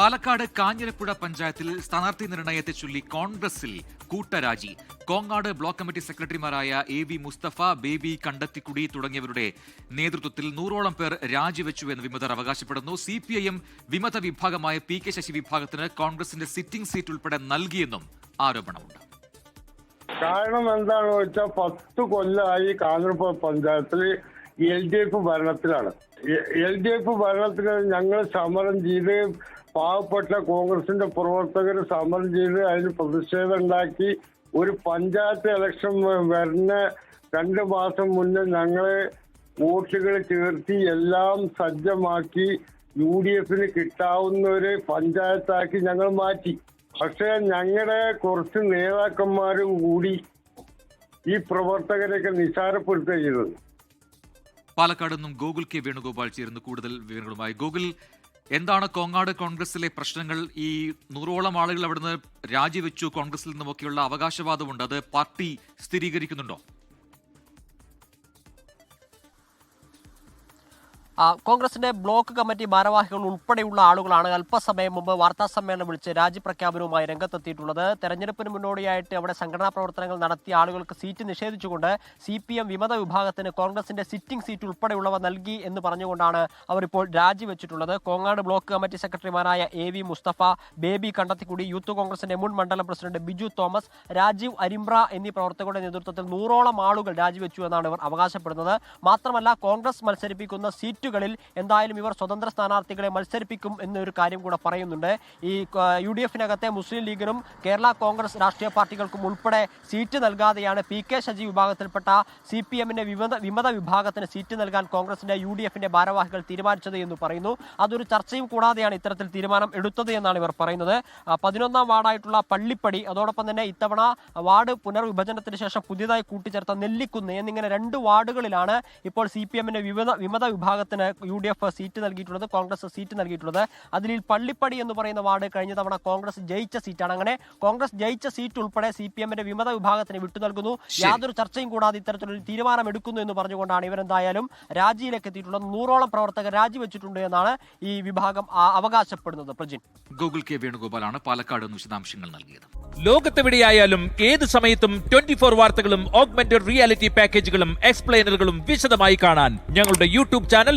പാലക്കാട് കാഞ്ഞിരപ്പുഴ പഞ്ചായത്തിൽ സ്ഥാനാർത്ഥി നിർണയത്തെ ചൊല്ലി കോൺഗ്രസിൽ കൂട്ടരാജി. കോങ്ങാട് ബ്ലോക്ക് കമ്മിറ്റി സെക്രട്ടറിമാരായ എ വി മുസ്തഫ ബേബി കണ്ടത്തിക്കുടി തുടങ്ങിയവരുടെ നേതൃത്വത്തിൽ നൂറോളം പേർ രാജിവെച്ചു എന്ന് വിമതർ അവകാശപ്പെടുന്നു. സി പി ഐ എം വിമത വിഭാഗമായ പി കെ ശശി വിഭാഗത്തിന് കോൺഗ്രസിന്റെ സിറ്റിംഗ് സീറ്റ് ഉൾപ്പെടെ നൽകിയെന്നും ആരോപണമുണ്ട്. കാരണം എന്താണെന്ന് വെച്ചാൽ പത്ത് കൊല്ലമായി കാഞ്ഞിരപ്പുഴ പഞ്ചായത്തിൽ എൽ ഡി എഫ് ഭരണത്തിലാണ്. എൽ ഡി എഫ് ഭരണത്തിൽ ഞങ്ങൾ സമരം ചെയ്ത് പാവപ്പെട്ട കോൺഗ്രസിന്റെ പ്രവർത്തകർ സമരം ചെയ്ത് അതിന് പ്രതിഷേധം ഉണ്ടാക്കി ഒരു പഞ്ചായത്ത് ഇലക്ഷൻ വരുന്ന രണ്ട് മാസം മുന്നേ ഞങ്ങളെ വോട്ടുകൾ ചേർത്തി എല്ലാം സജ്ജമാക്കി യു ഡി എഫിന് കിട്ടാവുന്ന ഒരു പഞ്ചായത്താക്കി ഞങ്ങൾ മാറ്റി. പക്ഷേ ഞങ്ങളുടെ കുറച്ച് നേതാക്കന്മാരും കൂടി ഈ പ്രവർത്തകരെയൊക്കെ നിസാരപ്പെടുത്തുക ചെയ്തത്. പാലക്കാട് നിന്നും ഗോകുൽ കെ വേണുഗോപാൽ ചേരുന്നു കൂടുതൽ വിവരങ്ങളുമായി. ഗോകുൽ എന്താണ് കോങ്ങാട് കോൺഗ്രസിലെ പ്രശ്നങ്ങൾ? ഈ നൂറോളം ആളുകൾ അവിടുന്ന് രാജിവെച്ചു കോൺഗ്രസിൽ നിന്നുമൊക്കെയുള്ള അവകാശവാദമുണ്ട്. അത് പാർട്ടി സ്ഥിരീകരിക്കുന്നുണ്ടോ? കോൺഗ്രസിന്റെ ബ്ലോക്ക് കമ്മിറ്റി ഭാരവാഹികൾ ഉൾപ്പെടെയുള്ള ആളുകളാണ് അല്പസമയം മുമ്പ് വാർത്താ സമ്മേളനം വിളിച്ച് രാജ്യപ്രഖ്യാപനവുമായി രംഗത്തെത്തിയിട്ടുള്ളത്. തെരഞ്ഞെടുപ്പിന് മുന്നോടിയായിട്ട് അവിടെ സംഘടനാ പ്രവർത്തനങ്ങൾ നടത്തിയ ആളുകൾക്ക് സീറ്റ് നിഷേധിച്ചുകൊണ്ട് സി പി എം വിമത വിഭാഗത്തിന് കോൺഗ്രസിന്റെ സിറ്റിംഗ് സീറ്റ് ഉൾപ്പെടെയുള്ളവ നൽകി എന്ന് പറഞ്ഞുകൊണ്ടാണ് അവർ ഇപ്പോൾ രാജിവെച്ചിട്ടുള്ളത്. കോങ്ങാട് ബ്ലോക്ക് കമ്മിറ്റി സെക്രട്ടറിമാരായ A V Mustafa Baby Kandathikudy youth കോൺഗ്രസിന്റെ മുൻ മണ്ഡലം പ്രസിഡന്റ് ബിജു തോമസ് രാജീവ് അരിമ്പ്ര എന്നീ പ്രവർത്തകരുടെ നേതൃത്വത്തിൽ നൂറോളം ആളുകൾ രാജിവെച്ചു എന്നാണ് ഇവർ അവകാശപ്പെടുന്നത്. മാത്രമല്ല കോൺഗ്രസ് മത്സരിപ്പിക്കുന്ന സീറ്റുകളിൽ എന്തായാലും ഇവർ സ്വതന്ത്ര സ്ഥാനാർത്ഥികളെ മത്സരിപ്പിക്കും എന്നൊരു കാര്യം കൂടെ പറയുന്നുണ്ട്. ഈ യു ഡി എഫിനകത്തെ മുസ്ലിം ലീഗിനും കേരള കോൺഗ്രസ് രാഷ്ട്രീയ പാർട്ടികൾക്കും ഉൾപ്പെടെ സീറ്റ് നൽകാതെയാണ് പി കെ ശശി വിഭാഗത്തിൽപ്പെട്ട സി പി എമ്മിന്റെ വിമത വിമത വിഭാഗത്തിന് സീറ്റ് നൽകാൻ കോൺഗ്രസിന്റെ യു ഡി എഫിന്റെ ഭാരവാഹികൾ തീരുമാനിച്ചത് എന്ന് പറയുന്നു. അതൊരു ചർച്ചയും കൂടാതെയാണ് ഇത്തരത്തിൽ തീരുമാനം എടുത്തത് എന്നാണ് ഇവർ പറയുന്നത്. പതിനൊന്നാം വാർഡായിട്ടുള്ള പള്ളിപ്പടി അതോടൊപ്പം തന്നെ ഇത്തവണ വാർഡ് പുനർവിഭജനത്തിന് ശേഷം പുതിയതായി കൂട്ടിച്ചേർത്ത നെല്ലിക്കുന്ന് എന്നിങ്ങനെ രണ്ട് വാർഡുകളിലാണ് ഇപ്പോൾ സി പി എമ്മിന്റെ വിമത വിമത വിഭാഗത്തിന് യു ഡി എഫ് സീറ്റ് നൽകിയിട്ടുള്ളത് കോൺഗ്രസ് സീറ്റ് നൽകിയിട്ടുള്ളത്. അതിൽ പള്ളിപ്പടി എന്ന് പറയുന്ന വാർഡ് കഴിഞ്ഞ തവണ കോൺഗ്രസ് ജയിച്ച സീറ്റാണ്. അങ്ങനെ കോൺഗ്രസ് ജയിച്ച സീറ്റ് ഉൾപ്പെടെ സി പി എമ്മിന്റെ വിമത വിഭാഗത്തിന് വിട്ടു നൽകുന്നു. യാതൊരു ചർച്ചയും കൂടാതെ ഇത്തരത്തിലൊരു തീരുമാനം എടുക്കുന്നു എന്ന് പറഞ്ഞുകൊണ്ടാണ് ഇവരെന്തായാലും രാജിയിലേക്ക് എത്തിയിട്ടുള്ളത്. നൂറോളം പ്രവർത്തകർ രാജിവെച്ചിട്ടുണ്ട് എന്നാണ് ഈ വിഭാഗം അവകാശപ്പെടുന്നത്. പ്രജിൻ. ഗൂഗിൾ കെ വേണുഗോപാലാണ് പാലക്കാട് വിശദാംശങ്ങൾ നൽകിയത്. ലോകത്തെവിടെയായാലും ഏത് സമയത്തും ട്വന്റി ഫോർ വാർത്തകളും ഓഗ്മെന്റഡ് റിയാലിറ്റി പാക്കേജുകളും എക്സ്പ്ലെയിനറുകളും വിശദമായി കാണാൻ ഞങ്ങളുടെ യൂട്യൂബ് ചാനൽ